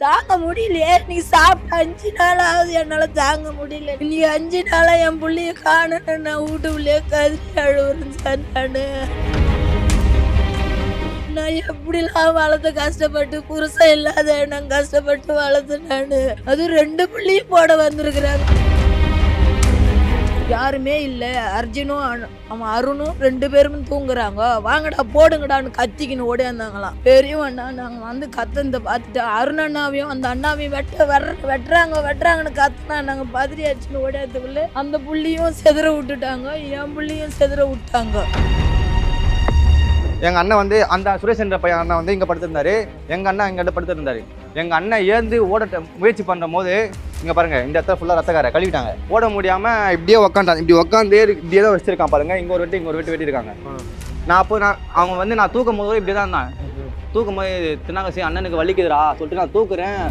தாங்க முடியலையே. நீ சாப்பிட்டு அஞ்சு நாளாவது என்னால தாங்க முடியல. நீ அஞ்சு நாளா என் புள்ளைய காணணும் நான் வீட்டுக்குள்ளேயே கதறி அழுவுறேன் சார் நானு. நான் எப்படிலாம் வளர்த்து கஷ்டப்பட்டு புருஷன் இல்லாத நான் கஷ்டப்பட்டு வளர்த்து நானு. அதுவும் ரெண்டு பிள்ளையும் போட வந்திருக்கிறாங்க. யாருமே இல்லை. அர்ஜுனும் அனு- அவன் அருணும் ரெண்டு பேரும் தூங்குறாங்க. வாங்கடா போடுங்கடான்னு கத்திக்கின்னு ஓடியாந்தாங்களாம். பெரியவண்ணா நாங்கள் வந்து கத்தந்த பார்த்துட்டு அருண் அண்ணாவையும் அந்த அண்ணாவையும் வெட்ட வர்ற வெட்டுறாங்க வெட்டுறாங்கன்னு கத்துனா நாங்கள் பதிரி அடிச்சுன்னு ஓடியாதுக்குள்ள அந்த புள்ளியும் செதற விட்டுட்டாங்க. என் புள்ளியும் செதற விட்டாங்க. எங்கள் அண்ணன் வந்து அந்த சுரேஷ் என்ற பையன் அண்ணன் வந்து இங்கே படுத்திருந்தாரு. எங்கள் அண்ணன் இங்கே படுத்திருந்தாரு. எங்கள் அண்ணன் ஏந்து ஓட முயற்சி பண்ணுற போது இங்கே பாருங்க இந்த இடத்துல ஃபுல்லாக ரத்தக்கார கழுவிட்டாங்க. ஓட முடியாமல் இப்படியே உக்காண்டான் இப்படி உக்காந்து இப்படியே தான் வச்சிருக்கான் பாருங்க. இங்கே ஒரு வெட்டி இங்கே ஒரு வெட்டி வெட்டியிருக்காங்க. நான் அப்போ நான் அவங்க வந்து நான் தூக்கும் போது இப்படி தான் இருந்தான். தூக்கும் போது திருநாங்கசி அண்ணனுக்கு வலிக்குதுடா. சொல்லிட்டு நான் தூக்குறேன்.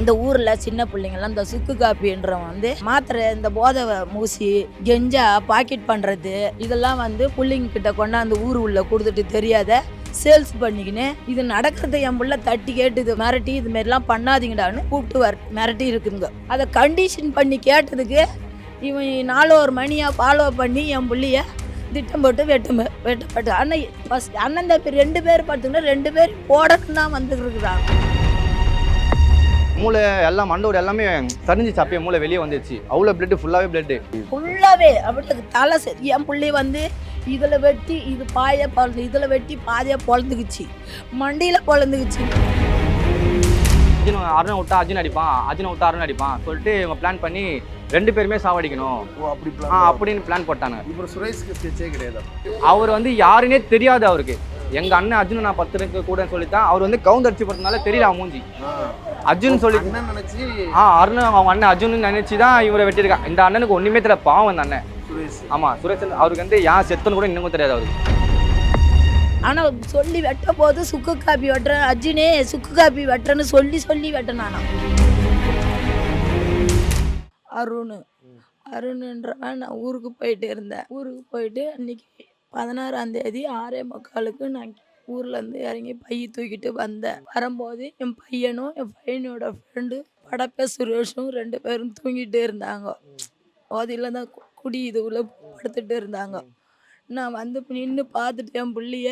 இந்த ஊர்ல சின்ன பிள்ளைங்கலாம் இந்த சுக்கு காப்பின்றவன் வந்து மாத்திரை இந்த போதை மூசி கெஞ்சா பாக்கெட் பண்றது இதெல்லாம் வந்து பிள்ளைங்க கிட்ட கொண்டாந்து ஊர் உள்ள கொடுத்துட்டு தெரியாத சேல்ஸ் பண்ணிக்கின்னு இது நடக்கிறத என் புள்ள தட்டி கேட்டு இது மிரட்டி இது மாதிரிலாம் பண்ணாதீங்கடான்னு கூப்பிட்டு வர மிரட்டி இருக்குங்க அதை கண்டிஷன் பண்ணி கேட்டதுக்கு இவன் நாலு மணியாக ஃபாலோ பண்ணி என் புள்ளைய திட்டம் போட்டு வெட்டும் வெட்டப்பட்டு. அண்ணன் ஃபஸ்ட் அண்ணன் தம்பி ரெண்டு பேர் பார்த்தீங்கன்னா ரெண்டு பேர் போடணும் தான் வந்துருக்குறாங்க மூளை எல்லாம் மண்டோடு எல்லாமே சரிஞ்சிச்சு அப்பயே மூளை வெளியே வந்துச்சு அவ்வளோ பிளட்டு ஃபுல்லாகவே பிளட்டு ஃபுல்லாகவே அப்படி தலை என் பிள்ளை வந்து இதில் வெட்டி இது பாய பொழந்து இதில் வெட்டி பாதையாக பொழந்துக்குச்சு மண்டியில் பொழந்துக்குச்சு அர்ஜுன் அருணை விட்டா அர்ஜுன் அடிப்பான். அர்ஜுனை விட்டா அருண் அடிப்பான். சொல்லிட்டு இவங்க பிளான் பண்ணி ரெண்டு பேருமே சாவடிக்கணும். ஓ அப்படி அப்படின்னு பிளான் போட்டாங்க இப்போ சுரேஷ்க்கு ஸ்கெட்சே கிடையாது. அவர் வந்து யாருன்னே தெரியாது அவருக்கு. எங்க அண்ணன் அர்ஜுன் நான் பத்து இருக்க கூட சொல்லித்தான். அவர் வந்து கவுண்ட் அடிச்சு போட்டதுனால தெரியல அவன் மூஞ்சி. அர்ஜுன் சொல்லி அண்ணன் நினைச்சு ஆ அருண் அவங்க அண்ணன் அர்ஜுன் நினைச்சு தான் இவரை வெட்டியிருக்கான். இந்த அண்ணனுக்கு ஒண்ணுமே தெரியல. பாவம் அந்த அண்ணன். ஆமா சுரேஷ் அவருக்கு வந்து யார் செத்துன்னு கூட இன்னமும் தெரியாது அவருக்கு. ஆனால் சொல்லி வெட்ட போது சுக்கு காப்பி வெட்டுறேன் அர்ஜுனே சுக்கு காப்பி வெட்டுறேன்னு சொல்லி சொல்லி வெட்டினானா அருண். அருணுன்றவன் நான் ஊருக்கு போயிட்டு இருந்தேன். ஊருக்கு போயிட்டு அன்னைக்கு பதினாறாம் தேதி ஆறே முக்காலுக்கு நான் ஊர்லேருந்து இறங்கி பைய தூக்கிட்டு வந்தேன். வரும்போது என் பையனும் என் பையனோட ஃப்ரெண்டு படப்ப சுரேஷும் ரெண்டு பேரும் தூங்கிட்டு இருந்தாங்க. ஓதியில் தான் குடி இதுக்குள்ளே படுத்துட்டு இருந்தாங்க. நான் வந்து நின்று பார்த்துட்டு என் புள்ளைய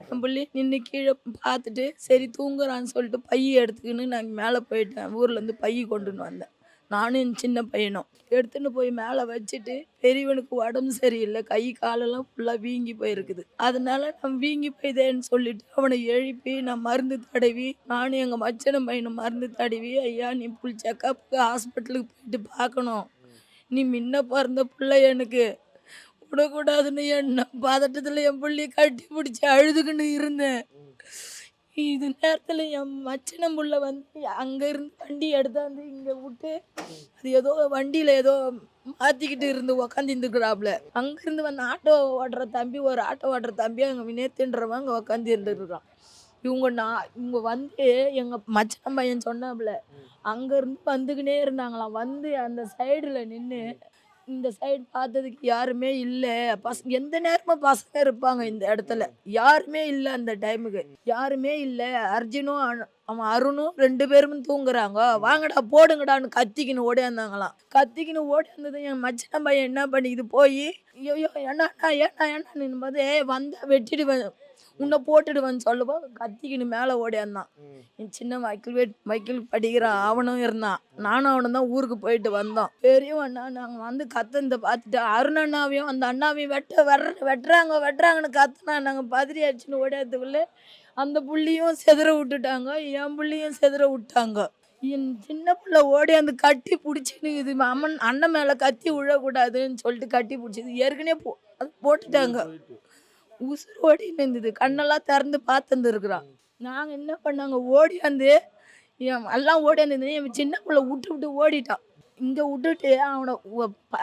என் புள்ளி நின்று கீழே பார்த்துட்டு சரி தூங்குறான்னு சொல்லிட்டு பைய எடுத்துக்கின்னு நான் மேலே போயிட்டேன். ஊர்லேருந்து பை கொண்டுன்னு வந்தேன். நானும் என் சின்ன பையனும். எடுத்துன்னு போய் மேலே வச்சுட்டு பெரியவனுக்கு உடம்பு சரியில்லை. கை காலெல்லாம் ஃபுல்லாக வீங்கி போயிருக்குது. அதனால நான் வீங்கி போய்தேன்னு சொல்லிட்டு அவனை எழுப்பி நான் மருந்து தடவி நானும் எங்கள் மச்சன பையனும் மருந்து தடவி ஐயா நீ புல் செக்கப்புக்கு ஹாஸ்பிட்டலுக்கு போயிட்டு பார்க்கணும். நீ முன்ன பிறந்த பிள்ளை எனக்கு. விடக்கூடாதுன்னு என்ன பதட்டத்தில் என் பிள்ளைய கட்டி பிடிச்சி அழுதுகின்னு இருந்தேன். இது நேரத்தில் என் மச்சனம் புள்ள வந்து அங்கே இருந்து வண்டி எடுத்தாந்து இங்கே விட்டு அது ஏதோ வண்டியில் ஏதோ மாற்றிக்கிட்டு இருந்து உக்காந்துருந்துக்கிறாப்புல அங்கேருந்து வந்து ஆட்டோ ஓட்டுற தம்பி ஒரு ஆட்டோ ஓட்டுற தம்பி அங்கே நேத்துன்றவன் அங்கே உக்காந்து இருந்துருக்கான் இவங்க நான் இவங்க வந்து எங்கள் மச்சனம் பையன் சொன்னாப்புல அங்கேருந்து வந்துக்கினே இருந்தாங்களாம். வந்து அந்த சைடில் நின்று இந்த சைடு பார்த்ததுக்கு யாருமே இல்லை. பசங்க எந்த நேரமும் பசங்க இருப்பாங்க இந்த இடத்துல. யாருமே இல்லை அந்த டைமுக்கு. யாருமே இல்லை. அர்ஜுனும் அவன் அருணும் ரெண்டு பேரும் தூங்குறாங்க. வாங்கடா போடுங்கடான்னு கத்திக்கின்னு ஓடியாந்தாங்களாம் கத்திக்கின்னு ஓடியாந்தது என் மச்சன பையன் என்ன பண்ணிக்குது? போய் ஐயோ ஏன்னா ஏன்னா ஏன்னா போது வந்தா வெட்டிடுவேன் உன்னை போட்டுடுவேன்னு சொல்லுவோம் கத்திக்கின்னு மேலே ஓடியாந்தான். என் சின்ன மைக்கிள் வெட் மைக்கிள் படிக்கிறான் அவனும் இருந்தான். நானும் அவனும் தான் ஊருக்கு போயிட்டு வந்தோம். பெரியவன் அண்ணா நாங்கள் வந்து கத்தந்த பார்த்துட்டு அருண் அண்ணாவையும் அந்த அண்ணாவையும் வெட்ட வர்ற வெட்டுறாங்க வெட்டுறாங்கன்னு கத்துனா நாங்கள் பதறி அடிச்சுன்னு ஓடியாதுக்குள்ள அந்த புள்ளியும் செதற விட்டுட்டாங்க என் புள்ளியும் செதற விட்டாங்க. என் சின்ன பிள்ளை ஓடி அந்த கட்டி பிடிச்சின்னு இது அம்மன் அண்ணன் மேலே கத்தி விழக்கூடாதுன்னு சொல்லிட்டு கட்டி பிடிச்சிது. ஏற்கனவே போ அது போட்டுட்டாங்க. உசுறு ஓடின்னு இருந்தது கண்ணெல்லாம் திறந்து பார்த்துருந்துருக்குறான் நாங்கள் என்ன பண்ணாங்க? ஓடியாந்து என் எல்லாம் ஓடியாந்து என் சின்ன பிள்ளை விட்டு விட்டு ஓடிட்டான். இங்கே விட்டுட்டு அவனை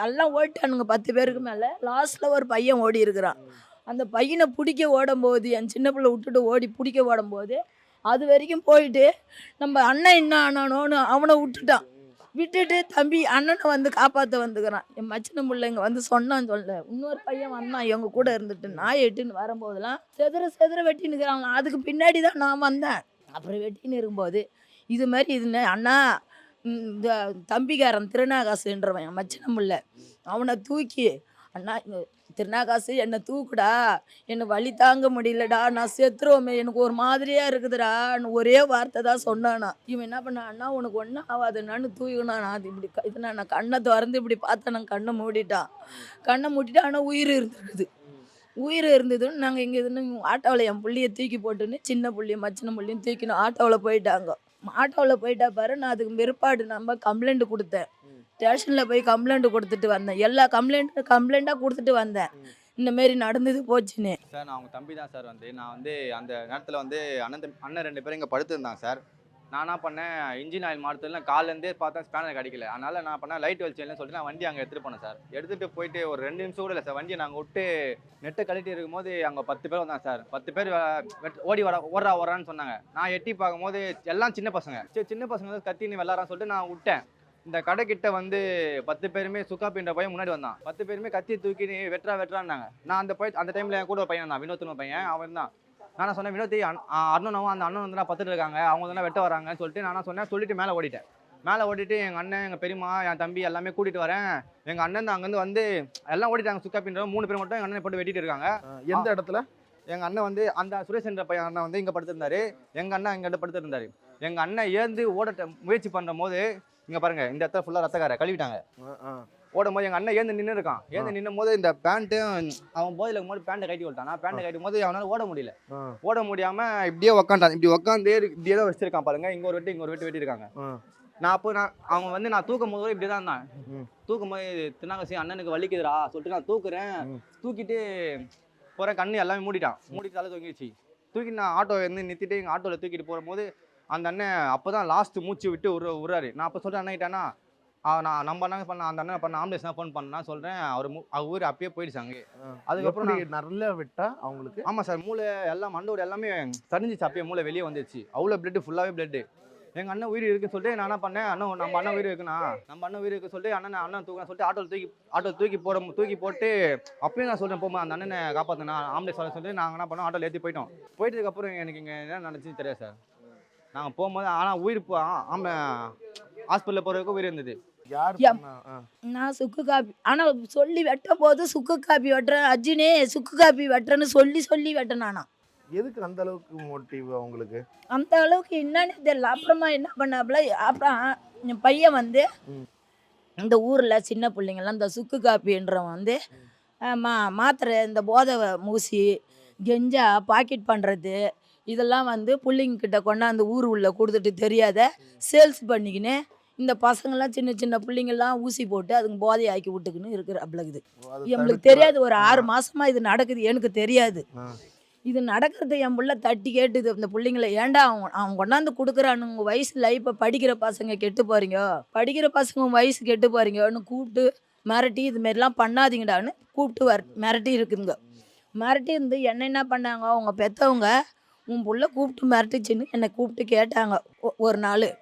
எல்லாம் ஓடிட்டானுங்க பத்து பேருக்கு மேலே. லாஸ்ட்டில் ஒரு பையன் ஓடி இருக்கிறான். அந்த பையனை பிடிக்க ஓடும்போது என் சின்ன பிள்ளை விட்டுட்டு ஓடி பிடிக்க ஓடும்போது அது வரைக்கும் போயிட்டு நம்ம அண்ணன் என்ன ஆனானோன்னு அவனை விட்டுட்டான். விட்டுட்டு தம்பி அண்ணனை வந்து காப்பாற்ற வந்துக்கிறான். என் மச்சின பிள்ளைங்க வந்து சொன்னான்னு சொல்ல இன்னொரு பையன் வந்தான். எங்க கூட இருந்துட்டு நாய் எட்டுன்னு வரும்போதெல்லாம் செதற செதற வெட்டி நிற்கிறாங்களாம் அதுக்கு பின்னாடி தான் நான் வந்தேன். அப்புறம் வெட்டின்னு இருக்கும்போது இது மாதிரி இதுன்னு அண்ணா இந்த தம்பிக்காரன் திருநாகாசுன்றவன் என் மச்சினம் பிள்ளை. அவனை தூக்கி அண்ணா திருநாகாசு என்னை தூக்குடா. என்னை வழி தாங்க முடியலடா. நான் செத்துருவோமே. எனக்கு ஒரு மாதிரியா இருக்குதுடான்னு ஒரே வார்த்தை தான் சொன்னானா. இவன் என்ன பண்ணான்னா உனக்கு ஒன்றும் ஆகாதுன்னு தூக்கினானா அது இப்படி க- இது நான் கண்ணை திறந்து இப்படி பார்த்தா நான் கண்ணை மூடிட்டான். கண்ணை மூடிட்டு ஆனால் உயிர் இருந்திருக்குது உயிர் இருந்ததுன்னு நாங்கள் இங்கே இருந்து ஆட்டோவில் என் புள்ளியை தூக்கி போட்டுன்னு சின்ன புள்ளியும் மச்சின புள்ளையும் தூக்கினோம் ஆட்டோவில் போயிட்டாங்க. ஆட்டோவில் போயிட்டா பாரு நான் அதுக்கு பிற்பாடு நம்ம கம்ப்ளைண்ட் கொடுத்தேன். ஸ்டேஷனில் போய் கம்ப்ளைண்ட் கொடுத்துட்டு வந்தேன். எல்லா கம்ப்ளைண்ட் கம்ப்ளைண்ட்டாக கொடுத்துட்டு வந்தேன். இந்த மாரி நடந்தது போச்சுன்னு. சார் நான் அவங்க தம்பி தான் சார் வந்து. நான் வந்து அந்த நேரத்தில் வந்து அண்ணன் அண்ணன் ரெண்டு பேரும் இங்கே படுத்திருந்தாங்க சார். நான் என்ன பண்ணேன் இன்ஜின் ஆயில் மாற்றல காலேருந்தே பார்த்தா ஸ்பேனர் கிடைக்கல. அதனால நான் பண்ணேன் லைட் வெளிச்சம்னு சொல்லிட்டு நான் வண்டி அங்கே எடுத்துகிட்டு போனேன் சார். எடுத்துகிட்டு போயிட்டு ஒரு ரெண்டு நிமிஷம் கூட இல்லை சார் வண்டியை நாங்கள் விட்டு நெட்டை கழட்டி இருக்கும்போது அங்கே பத்து பேர் வந்தாங்க சார். பத்து பேர் ஓடி வர ஓடுறா ஓடுறான்னு சொன்னாங்க. நான் எட்டி பார்க்கும்போது எல்லாம் சின்ன பசங்க. சரி சின்ன பசங்க வந்து கத்தின்னு விளாட்றான்னு சொல்லிட்டு நான் விட்டேன். இந்த கடைக்கிட்ட வந்து பத்து பேருமே சுக்காப்பின்ற பையன் முன்னாடி வந்தான். பத்து பேருமே கத்தி தூக்கின்னு வெட்டுறா வெட்டுறான்னாங்க. நான் அந்த போய் அந்த டைமில் என் கூட ஒரு பையன் தான் வினோத்னு பையன். அவன் தான் நான் சொன்னேன் வினோத் அண்- ஆ, அண்ணனும் அந்த அண்ணன் வந்து பத்துட்டு இருக்காங்க. அவங்க வந்து வெட்ட வராங்கன்னு சொல்லிட்டு நான் சொன்னேன் சொல்லிட்டு மேலே ஓடிட்டேன். மேலே ஓடிட்டு எங்கள் அண்ணன் எங்கள் பெரியம்மா என் தம்பி எல்லாமே கூட்டிட்டு வரேன். எங்கள் அண்ணன் அங்கேருந்து வந்து எல்லாம் ஓடிட்டாங்க சுக்காப்பின்ற மூணு பேர் மட்டும் எங்கள் அண்ணனை போட்டு வெட்டிட்டு இருக்காங்க. எந்த இடத்துல? எங்கள் அண்ணன் வந்து அந்த சுரேஷ் என்ற பையன் அண்ணன் வந்து இங்கே படுத்திருந்தாரு. எங்கள் அண்ணன் இங்கிட்ட படுத்திருந்தாரு. எங்கள் அண்ணன் ஏந்து ஓட முயற்சி பண்ணுற போது இங்கே பாருங்க இந்த இடத்துல ஃபுல்லாக ரத்தக்கார கழுவிட்டாங்க. ஓடும் போது எங்கள் அண்ணன் ஏந்து நின்று இருக்கான். ஏந்து நின்னும் போது இந்த பேண்ட்டு அவன் போதில் இருக்கும்போது பேண்ட்டை கட்டி விட்டான். நான் பேண்ட்டை கட்டும் போது அவனால் ஓட முடியல. ஓட முடியாமல் இப்படியே உக்காண்டான் இப்படி உக்காந்து இப்படியே தான் வச்சிருக்கான் பாருங்க. இங்கே ஒரு வெட்டி இங்கே ஒரு வெட்டி வெட்டியிருக்காங்க. நான் அப்போ நான் அவங்க வந்து நான் தூக்கும் போது இப்படி தான் இருந்தான். ம். தூக்கும் போது திருநாகசி அண்ணனுக்கு வலிக்குதுடா சொல்லிட்டு நான் தூக்குறேன். தூக்கிட்டு போகிறேன் கண்ணு எல்லாமே மூடிட்டான். மூடிட்டு தலை தூங்கிடுச்சு. தூக்கி நான் ஆட்டோ வந்து நிறுத்திட்டு எங்கள் ஆட்டோவில் தூக்கிட்டு போகும்போது அந்த அண்ணன் அப்போ தான் லாஸ்ட்டு மூச்சு விட்டு உரு உருறாரு. நான் அப்போ சொல்கிறேன் அண்ணன்கிட்டேன்னா நான் நம்ம அண்ணன் பண்ண அந்த அண்ணன் பண்ண ஆம்புலன்ஸ் தான் ஃபோன் பண்ணா சொல்கிறேன் அவர் அவர் ஊர் அப்பயே போயிடுச்சாங்க. அதுக்கப்புறம் எப்படி நல்ல வெட்டா அவங்களுக்கு? ஆமாம் சார் மூளை எல்லாம் மண்டோட எல்லாமே சரிஞ்சிச்சு. அப்பயே மூளை வெளியே வந்துச்சு அவ்வளோ பிளட்டு ஃபுல்லாகவே பிளட்டு எங்கள் அண்ணன் உயிர் இருக்குன்னு சொல்லிட்டு நான் என்ன பண்ணேன்? அண்ணன் நம்ம அண்ணன் உயிர் இருக்குண்ணா. நம்ம அண்ணன் உயிர் இருக்கு சொல்லிட்டு அண்ணன் அண்ணன் தூக்கினா சொல்லிட்டு ஆட்டோவில் தூக்கி ஆட்டோ தூக்கி போட தூக்கி போட்டு அப்பயும் நான் சொல்கிறேன் போமா அந்த அண்ணனை காப்பாற்றினா ஆம்புலன்ஸ் வர சொல்லிட்டு நாங்கள் என்ன பண்ணோம்? ஆட்டோவில் ஏற்றி போயிட்டோம். போயிட்டதுக்கப்புறம் எனக்கு இங்கே என்ன நடந்துச்சுன்னு தெரியாது சார். நாங்கள் போகும்போது ஆனால் உயிர் போ ஆமாம் ஹாஸ்பிட்டலில் போகிறதுக்கு உயிர் இருந்தது. நான் சுக்கு காப்பி ஆனால் சொல்லி வெட்டும் போது சுக்கு காப்பி வெட்டுறேன். அர்ஜுனே சுக்கு காப்பி வெட்டுறேன்னு சொல்லி சொல்லி வெட்டினானா எதுக்கு அந்த அளவுக்கு மோட்டிவ் அவங்களுக்கு? அந்த அளவுக்கு என்னன்னு தெரியல. அப்புறமா என்ன பண்ணாப்புல அப்புறம் என் பையன் வந்து. இந்த ஊரில் சின்ன பிள்ளைங்கள்லாம் இந்த சுக்கு காப்பின்றவன் வந்து மா மாத்திரை இந்த போதை மூசி கெஞ்சா பாக்கெட் பண்ணுறது இதெல்லாம் வந்து பிள்ளைங்கக்கிட்ட கொண்டாந்து ஊர் உள்ள கொடுத்துட்டு தெரியாத சேல்ஸ் பண்ணிக்கின்னு இந்த பசங்கள்லாம் சின்ன சின்ன பிள்ளைங்கள்லாம் ஊசி போட்டு அதுங்க போதை ஆக்கி விட்டுக்குன்னு இருக்கிற நம்மளுக்கு தடுத்து- தெரியாது ஒரு ஆறு ஆ. மாசமா இது நடக்குது எனக்கு தெரியாது. இது நடக்கிறது என் புள்ள தட்டி கேட்டுது இந்த பிள்ளைங்கள ஏன்டா அவன் அவன் கொண்டாந்து கொடுக்குறானுங்க வயசு லைஃப்பை படிக்கிற பசங்க கெட்டு போறீங்க படிக்கிற பசங்க உன் வயசு கெட்டு போறீங்கன்னு கூப்பிட்டு மிரட்டி இது மாதிரிலாம் பண்ணாதீங்கடான்னு கூப்பிட்டு வர் மிரட்டி இருக்குங்க மிரட்டி இருந்து என்ன என்ன பண்ணாங்க அவங்க பெற்றவங்க உன் புள்ள கூப்பிட்டு மிரட்டிச்சின்னு என்னை கூப்பிட்டு கேட்டாங்க. ஒ- ஒரு நாள்.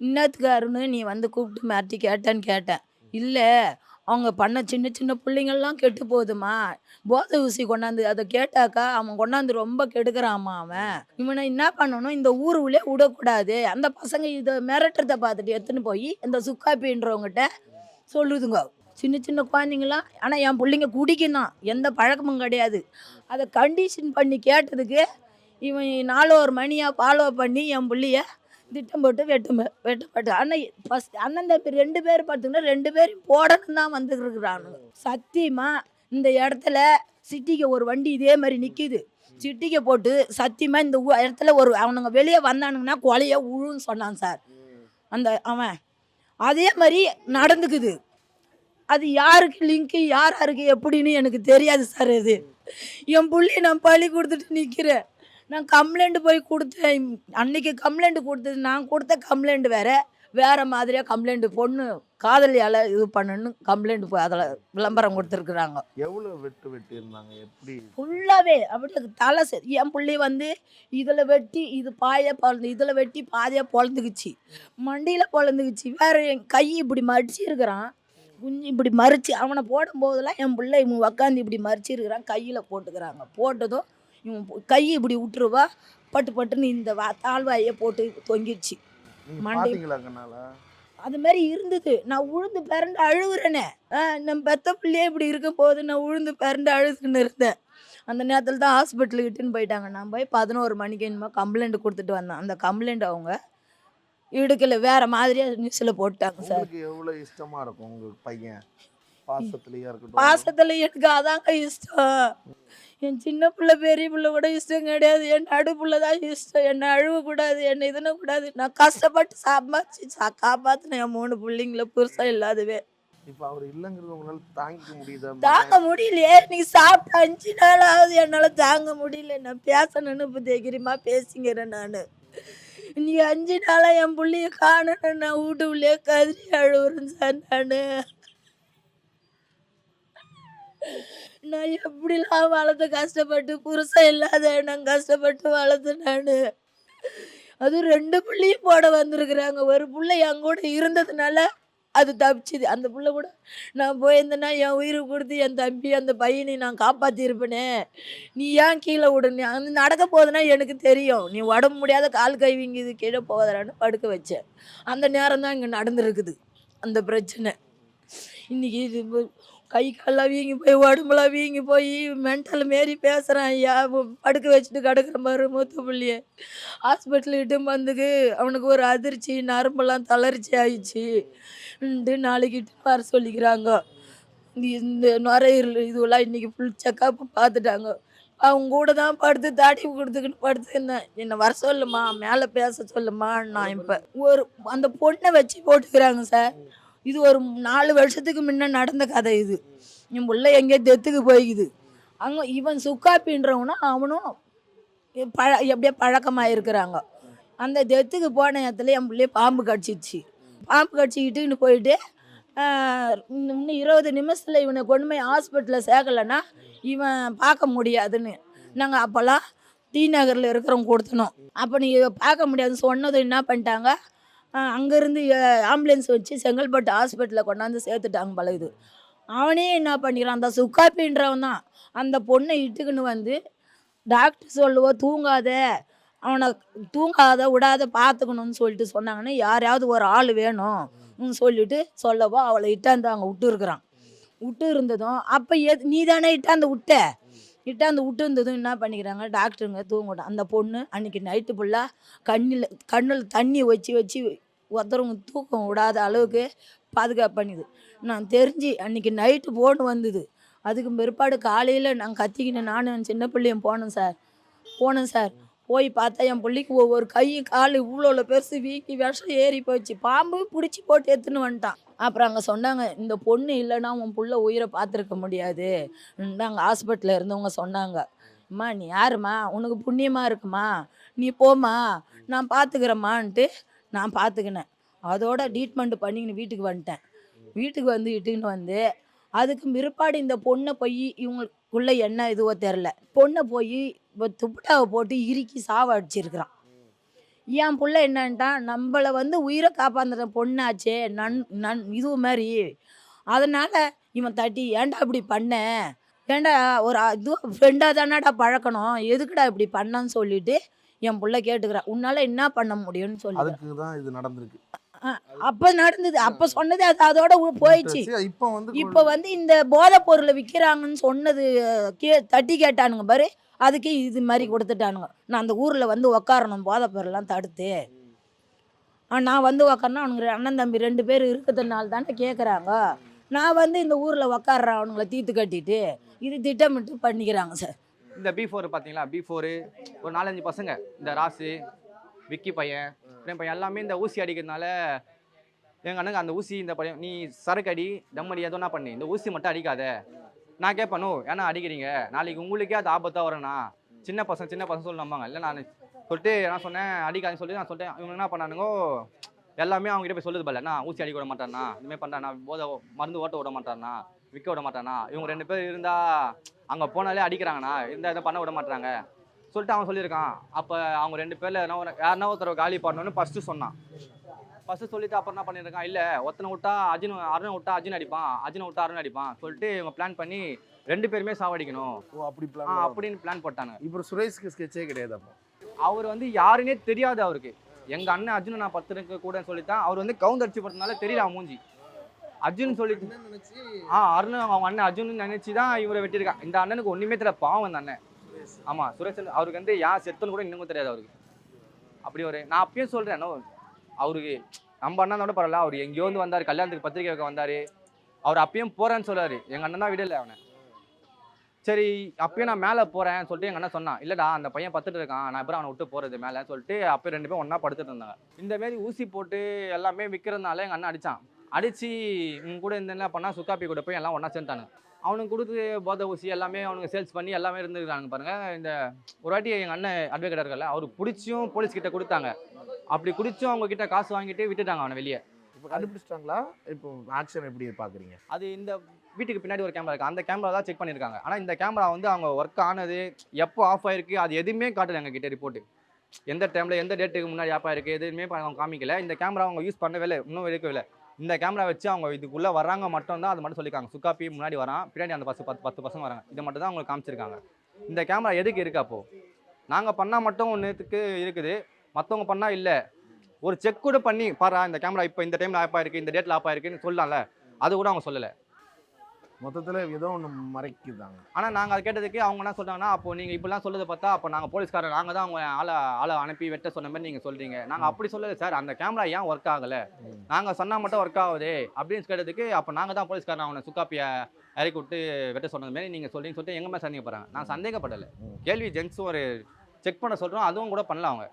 இன்னத்துக்கு நீ வந்து கூப்பிட்டு மிரட்டி கேட்டேன்னு கேட்டேன். இல்லை அவங்க பண்ண சின்ன சின்ன பிள்ளைங்கள்லாம் கெட்டு போகுதுமா போதை ஊசி கொண்டாந்து அதை கேட்டாக்கா அவன் கொண்டாந்து ரொம்ப கெடுக்கிறாமா அவன். இவனை என்ன பண்ணணும்? இந்த ஊர் உள்ளே விடக்கூடாது. அந்த பசங்க இதை மிரட்டுறதை பார்த்துட்டு எடுத்துன்னு போய் இந்த சுக்காப்பின்றவங்ககிட்ட சொல்லுதுங்க. சின்ன சின்ன குழந்தைங்களாம் ஆனால் என் பிள்ளைங்க குடிக்கணும் எந்த பழக்கமும் கிடையாது. அதை கண்டிஷன் பண்ணி கேட்டதுக்கு இவன் நாலு ஒரு மணியாக ஃபாலோ பண்ணி என் பிள்ளைய திட்டம் போட்டு வெட்டும் வெட்டப்பட்டு ஆனால் ஃபஸ்ட் அண்ணன் தம்பி ரெண்டு பேர் பார்த்தீங்கன்னா ரெண்டு பேரும் போடணும் தான் வந்துருக்குறானுங்க சத்தியமாக இந்த இடத்துல சிட்டிக்கு ஒரு வண்டி இதே மாதிரி நிற்கிது சிட்டிக்கு போட்டு சத்தியமாக இந்த இடத்துல ஒரு அவனுங்க வெளியே வந்தானுங்கன்னா கொலைய உழுன்னு சொன்னான் சார். அந்த அவன். அதே மாதிரி நடந்துக்குது. அது யாருக்கு லிங்க்கு யார் யாருக்கு எப்படின்னு எனக்கு தெரியாது சார் இது என் புள்ளி நான் பழி கொடுத்துட்டு நிற்கிறேன் நான் கம்ப்ளைண்ட் போய் கொடுத்தேன். அன்னைக்கு கம்ப்ளைண்ட் கொடுத்தது நான் கொடுத்த கம்ப்ளைண்ட் வேற வேற மாதிரியாக கம்ப்ளைண்ட் பொண்ணு காதலியால் இது பண்ணணும்னு கம்ப்ளைண்ட் போய் அதில் விளம்பரம் கொடுத்துருக்குறாங்க. எவ்வளவு வெட்டு வெட்டி இருந்தாங்க எப்படி? ஃபுல்லாகவே அப்படியே தலை சரி என் பிள்ளை வந்து இதில் வெட்டி இது பாய பொழந்து இதில் வெட்டி பாதியாக பொழந்துக்குச்சு. மண்டியில் பொழந்துக்குச்சு. வேற என் கை இப்படி மடிச்சிருக்கிறான். குஞ்சு இப்படி மறிச்சு அவனை போடும்போதெல்லாம் என் பிள்ளை இவன் உக்காந்து இப்படி மறிச்சிருக்கிறான் கையில் போட்டுக்கிறாங்க. போட்டதும் இவன் கை இப்படி விட்டுருவா பட்டு பட்டுன்னு இந்த வா தாழ்வாயை போட்டு தொங்கிடுச்சு மண்டை- அது மாதிரி இருந்தது. நான் உழுந்து பிறண்டு அழுகுறேனே நம்ம பெத்த பிள்ளையே இப்படி இருக்கும் போது நான் உழுந்து பிறண்டு அழுதுன்னு இருந்தேன். அந்த நேரத்தில் தான் ஹாஸ்பிட்டலுக்கு இட்டுன்னு போயிட்டாங்க. நான் போய் பதினோரு மணிக்கு என்னமோ கம்ப்ளைண்ட் கொடுத்துட்டு வந்தேன். அந்த கம்ப்ளைண்ட் அவங்க இடுக்கல வேற மாதிரியாக நியூஸில் போட்டாங்க சார். உங்களுக்கு எவ்வளவு இஷ்டமா இருக்கும்? உங்க பையன்? பாசத்துலயா இருக்கட்டும். பாசத்தில் எனக்கு அதாங்க இஷ்டம். என் சின்ன பிள்ளை பெரிய பிள்ளை கூட இஷ்டம் கிடையாது. என் நடு பிள்ளை தான் இஷ்டம். என்னை அழுவக்கூடாது என்னை இதுன கூடாது நான் கஷ்டப்பட்டு சம்பாதிச்சு சா காப்பாற்றினேன் என் மூணு பிள்ளைங்கள புருஷன் இல்லாதவே. இப்ப அவர் இல்லைங்கிறது உங்களால தாங்கிக்க முடியுதா? தாங்க முடியலையே. நீ சாப்பிட்ட அஞ்சு நாளாவது என்னால் தாங்க முடியல. நான் பேசணும்னு இப்போ தைரியமாக பேசிக்கிறேன் நான். நீ அஞ்சு நாளாக என் பிள்ளைய காணணும். நான் வீட்டுக்குள்ளேயே கதறி அழுவுறேன் சார் நான். நான் எப்படிலாம் வளர்த்து கஷ்டப்பட்டு புருஷன் இல்லாத நான் கஷ்டப்பட்டு வளர்த்து நான். அதுவும் ரெண்டு பிள்ளையும் போட வந்திருக்கிறாங்க. ஒரு பிள்ளை என் கூட இருந்ததுனால அது தப்பிச்சுது. அந்த பிள்ளை கூட நான் போயிருந்தேன்னா என் உயிரை கொடுத்து என் தம்பி அந்த பையனை நான் காப்பாற்றிருப்பேனே நீ ஏன் கீழே விடுனே அந்த நடக்க போகுதுன்னா எனக்கு தெரியும். நீ உடம்பு முடியாத கால் கைவிங்குது கீழே போகுதுறான்னு படுக்க வச்சேன். அந்த நேரம் தான் இங்கே நடந்துருக்குது அந்த பிரச்சனை. இன்றைக்கி இது கை காலெலாம் வீங்கி போய் உடம்புலாம் வீங்கி போய் மென்டல் மாரி பேசுகிறான் ஐயா. படுக்க வச்சுட்டு கிடக்குற மாதிரி மூத்த பிள்ளையே. ஹாஸ்பிட்டல் இட்டு வந்துக்கு அவனுக்கு ஒரு அதிர்ச்சி நரம்பெல்லாம் தளர்ச்சி ஆயிடுச்சு. நாளைக்கு வர சொல்லிக்கிறாங்க. இந்த- நுரையீரல் இதுவெல்லாம் இன்றைக்கி ஃபுல் செக்கப் பார்த்துட்டாங்க. அவங்க கூட தான் படுத்து தாடி கொடுத்துக்கிட்டு படுத்துருந்தேன். என்னை வர சொல்லுமா மேலே பேச சொல்லுமா நான் இப்போ ஒரு அந்த பொண்ணை வச்சு போட்டுக்கிறாங்க சார். இது ஒரு நாலு வருஷத்துக்கு முன்ன நடந்த கதை இது. என் பிள்ளை எங்கேயோ தெத்துக்கு போய்க்குது. அங்கே இவன் சுக்காப்பின்றவனும் அவனும் பழ எப்படியோ பழக்கமாக இருக்கிறாங்க அந்த தெத்துக்கு போன இடத்துல என் பிள்ளைய பாம்பு கடிச்சிச்சு பாம்பு கடிச்சிக்கிட்டுன்னு போயிட்டு இன்னும் இன்னும் இருபது நிமிஷத்தில் இவனை கொண்டு போய் ஹாஸ்பிட்டலில் சேர்க்கலைன்னா இவன் பார்க்க முடியாதுன்னு. நாங்கள் அப்போல்லாம் டி நகரில் இருக்கிறவங்க கொடுத்தனோம். அப்போ நீ பார்க்க முடியாதுன்னு சொன்னது என்ன பண்ணிட்டாங்க? அங்கேருந்து ஆம்புலன்ஸ் வச்சு செங்கல்பட்டு ஹாஸ்பிட்டலில் கொண்டாந்து சேர்த்துட்டாங்க பல இது. அவனே என்ன பண்ணிக்கிறான்? அந்த சுக்காப்பின்றவன் தான். அந்த பொண்ணை இட்டுக்குன்னு வந்து டாக்டர் சொல்லுவோம் தூங்காத. அவனை தூங்காத விடாத பார்த்துக்கணும்னு சொல்லிட்டு சொன்னாங்கன்னா யாரையாவது ஒரு ஆள் வேணும் சொல்லிட்டு சொல்லவோ அவளை இட்டாந்து அங்கே விட்டு இருக்கிறான் விட்டு இருந்ததும் அப்போ எது நீ தானே இட்டாந்து விட்ட? இட்டாந்து விட்டு இருந்ததும் என்ன பண்ணிக்கிறாங்க டாக்டருங்க தூங்கட்டும். அந்த பொண்ணு அன்றைக்கி நைட்டு ஃபுல்லாக கண்ணில் கண்ணில் தண்ணி வச்சு வச்சு ஒருத்தரவங்க தூக்கம் விடாத அளவுக்கு பாதுகாப்பு பண்ணுது. நான் தெரிஞ்சு அன்னைக்கு நைட்டு போன் வந்தது. அதுக்கு பிற்பாடு காலையில் நான் கத்திக்கினேன் நானும் என் சின்ன பிள்ளையும் போனேன் சார் போனேன் சார் போய் பார்த்தா என் பிள்ளைக்கு ஒவ்வொரு கை கால் இவ்வளோ பெருசு வீக்கி விஷம் ஏறி போச்சு. பாம்பு பிடிச்சி போட்டு எடுத்துன்னு வந்துட்டான். அப்புறம் அங்கே சொன்னாங்க இந்த பொண்ணு இல்லைன்னா உன் புள்ள உயிரை பார்த்துருக்க முடியாது. அங்கே ஹாஸ்பிட்டலில் இருந்தவங்க சொன்னாங்க. அம்மா நீ யாரும்மா? உனக்கு புண்ணியமாக இருக்குமா? நீ போம்மா. நான் பார்த்துக்கிறேம்மான்ட்டு நான் பார்த்துக்கினேன் அதோட ட்ரீட்மெண்ட் பண்ணிக்கின்னு வீட்டுக்கு வந்துட்டேன். வீட்டுக்கு வந்து இட்டுக்கின்னு வந்து அதுக்கு பிற்பாடு இந்த பொண்ணை போய் இவங்களுக்குள்ளே என்ன இதுவோ தெரில. பொண்ணை போய் இப்போ துப்பட்டாவை போட்டு இறுக்கி சாவ அடிச்சிருக்கிறான். என் புள்ள என்னன்ட்டான் நம்மளை வந்து உயிரை காப்பாந்துற பொண்ணாச்சே நன் நன் இது மாதிரி அதனால் இவன் தட்டி ஏன்டா இப்படி பண்ண? ஏன்டா ஒரு இது ஃப்ரெண்டாக தானடா பழக்கணும்? எதுக்குடா இப்படி பண்ணன்னு சொல்லிட்டு என் புள்ள கேட்டுக்கிறான் உன்னால் என்ன பண்ண முடியும்னு சொல்லி. அதுக்கு தான் இது நடந்திருக்கு. அப்போ நடந்தது அப்போ சொன்னது அது அதோட போயிடுச்சு. இப்போ வந்து இப்போ வந்து இந்த போதைப் பொருளை விற்கிறாங்கன்னு சொன்னது கே தட்டி கேட்டானுங்க பாரு அதுக்கு இது மாதிரி கொடுத்துட்டானுங்க. நான் அந்த ஊரில் வந்து உக்காரணும் போதைப் பொருள்லாம் தடுத்து. நான் வந்து உக்காரனா அவனுங்க அண்ணன் தம்பி ரெண்டு பேர் இருக்கிறதுனால தானே கேட்குறாங்க நான் வந்து இந்த ஊரில் உக்காடுறேன் அவனுங்களை தீர்த்து கட்டிட்டு இது திட்டமிட்டு பண்ணிக்கிறாங்க சார். இந்த பி ஃபோர் பார்த்தீங்களா? பி ஃபோரு ஒரு நாலஞ்சு பசங்க. இந்த ராசு விக்கி பையன் பிரேம் பையன் எல்லாமே இந்த ஊசி அடிக்கிறதுனால எங்கள் அண்ணனுக்கு அந்த ஊசி இந்த பையன் நீ சரக்கு அடி தம் அடி எதுவும் பண்ணி. இந்த ஊசி மட்டும் அடிக்காத. நான் கேட்பேனோ ஏன்னா அடிக்கிறீங்க. நாளைக்கு உங்களுக்கே அது ஆபத்தாக வரேண்ணா சின்ன பசங்க சின்ன பசங்க சொல்லி நம்பாங்க. இல்லை நான் சொல்லிட்டு நான் சொன்னேன் அடிக்காதுன்னு சொல்லி நான் சொல்லிட்டேன். இவங்க என்ன பண்ணானுங்கோ எல்லாமே அவங்ககிட்ட போய் சொல்லுது பல்ல நான் ஊசி அடிக்க விட மாட்டானா இதுமாதிரி பண்ணுறாண்ணா போதை மருந்து ஓட்ட விட மாட்டானா விற்க விட மாட்டானா? இவங்க ரெண்டு பேர் இருந்தா அங்கே போனாலே அடிக்கிறாங்கண்ணா. இருந்தால் எதுவும் பண்ண விட மாட்டாங்க. சொல்லிட்டு அவன் சொல்லியிருக்கான். அப்போ அவங்க ரெண்டு பேரில் ஒரு யாருன்னா ஒருத்தர் காலி பண்ணணும்னு ஃபஸ்ட்டு சொன்னான். ஃபஸ்ட்டு சொல்லிட்டு அப்புறம் என்ன பண்ணியிருக்கான் இல்லை ஒருத்தனை விட்டா அர்ஜுன் அருணை விட்டா அர்ஜுன் அடிப்பான். அர்ஜுனை விட்டா அருண் அடிப்பான். சொல்லிட்டு இவங்க பிளான் பண்ணி ரெண்டு பேருமே சாவடிக்கணும். ஓ அப்படி பிளான் அப்படின்னு பிளான் போட்டாங்க இப்போ சுரேஷ்க்கு ஸ்கெட்சே கிடையாது அப்போ. அவர் வந்து யாருன்னே தெரியாது அவருக்கு. எங்க அண்ணன் அர்ஜுன் நான் பத்திரிக்க கூட சொல்லித்தான். அவர் வந்து கவுந்து அடிச்சு போட்டதுனால தெரியல மூஞ்சி. அர்ஜுன் சொல்லி ஆ அருண் அவங்க அண்ணன் அர்ஜுன் நினைச்சு தான் இவரை வெட்டியிருக்கான் இந்த அண்ணனுக்கு ஒண்ணுமே தெரியல பாவம் அந்த அண்ணன். ஆமா சுரேஷன் அவருக்கு வந்து யார் செத்துன்னு கூட இன்னமும் தெரியாது அவருக்கு. அப்படி ஒரு நான் அப்பயும் சொல்றேன் என்ன, அவருக்கு நம்ம அண்ணன் கூட பரவாயில்ல அவர் எங்கேயோ வந்து வந்தாரு கல்யாணத்துக்கு பத்திரிக்கை வைக்க வந்தாரு. அவர் அப்பயும் போறேன்னு சொல்லாரு. எங்க அண்ணன் தான் விடல அவனை. சரி அப்பயும் நான் மேலே போறேன்னு சொல்லிட்டு எங்க அண்ணன் சொன்னான். இல்லடா அந்த பையன் பத்துட்டு இருக்கான். நான் அப்புறம் அவனை விட்டு போறது மேலே சொல்லிட்டு அப்போ ரெண்டு பேரும் ஒண்ணா படுத்துட்டு இருந்தாங்க. இந்த மாதிரி ஊசி போட்டு எல்லாமே விற்கிறதுனால எங்க அண்ணன் அடிச்சான். அடிச்சு இவங்க கூட இந்த என்ன பண்ணா சுக்காப்பி கூட போய் எல்லாம் ஒண்ணா சேர்ந்தானுங்க அவனுக்கு கொடுத்து போதை ஊசி எல்லாமே அவனுக்கு சேல்ஸ் பண்ணி எல்லாமே இருந்துருக்காங்க பாருங்க. இந்த ஒரு வாட்டி எங்க அண்ணன் அட்வொகேட் இருக்கல அவர் பிடிச்சும் போலீஸ் கிட்ட கொடுத்தாங்க. அப்படி குடிச்சும் அவங்க கிட்ட காசு வாங்கிட்டு விட்டுட்டாங்க அவனை வெளியே. இப்போ கண்டுபிடிச்சிட்டாங்களா? இப்போ ஆக்ஷன் எப்படி பாக்குறீங்க? அது இந்த வீட்டுக்கு பின்னாடி ஒரு கேமரா இருக்கு. அந்த கேமரா தான் செக் பண்ணியிருக்காங்க ஆனால் இந்த கேமரா வந்து அவங்க ஒர்க் ஆனது எப்போ ஆஃப் ஆயிருக்கு அது எதுவுமே காட்டல எங்க கிட்ட ரிப்போர்ட் எந்த டைம்ல எந்த டேட்டுக்கு முன்னாடி ஆஃப் ஆயிருக்கு எதுவுமே அவங்க காமிக்கல. இந்த கேமரா அவங்க யூஸ் பண்ணவே இல்லை. இன்னும் எடுக்கவே இல்லை. இந்த கேமரா வச்சு அவங்க இதுக்குள்ளே வர்றாங்க மட்டும் தான் அது மட்டும் சொல்லியிருக்காங்க. சுக்காப்பி முன்னாடி வரான் பின்னாடி அந்த பத்து பத்து பத்து பசங்க வராங்க. இதை மட்டும் தான் அவங்களுக்கு காமிச்சிருக்காங்க. இந்த கேமரா எதுக்கு இருக்கு அப்போது நாங்கள் பண்ணால் மட்டும் ஒன்றுத்துக்கு இருக்குது. மற்றவங்க பண்ணால் இல்லை. ஒரு செக் கூட பண்ணி பாரு இந்த கேமரா இப்போ இந்த டைமில் ஆஃப் ஆயிருக்கு இந்த டேட்டில் ஆஃப் ஆயிருக்குன்னு சொல்லலாம்ல. அது கூட அவங்க சொல்லலை. மொத்தத்துல ஏதோ ஒண்ணு மறைக்குதாங்க. ஆனால் நாங்கள் அது கேட்டதுக்கு அவங்க என்ன சொல்றாங்கன்னா அப்போ நீங்கள் இப்படிலாம் சொல்றதை பார்த்தா அப்போ நாங்கள் போலீஸ்காரர் நாங்கள் தான் அவங்க ஆளை ஆளை அனுப்பி வெட்ட சொன்ன மாதிரி நீங்கள் சொல்றீங்க. நாங்கள் அப்படி சொல்லலை சார். அந்த கேமரா ஏன் ஒர்க் ஆகலை. நாங்கள் சொன்னால் மட்டும் ஒர்க் ஆகுது அப்படின்னு கேட்டதுக்கு அப்போ நாங்கள் தான் போலீஸ்காரன் அவனை சுக்காப்பியை இறக்கி விட்டு வெட்ட சொன்னது மாதிரி நீங்கள் சொல்றீங்கன்னு சொல்லிட்டு எங்க மேலே சந்தேகப்படுறாங்க. நான் சந்தேகப்படலை. கேள்வி ஜென்ஸும் ஒரு செக் பண்ண சொல்கிறோம் அதுவும் கூட பண்ணல அவங்க.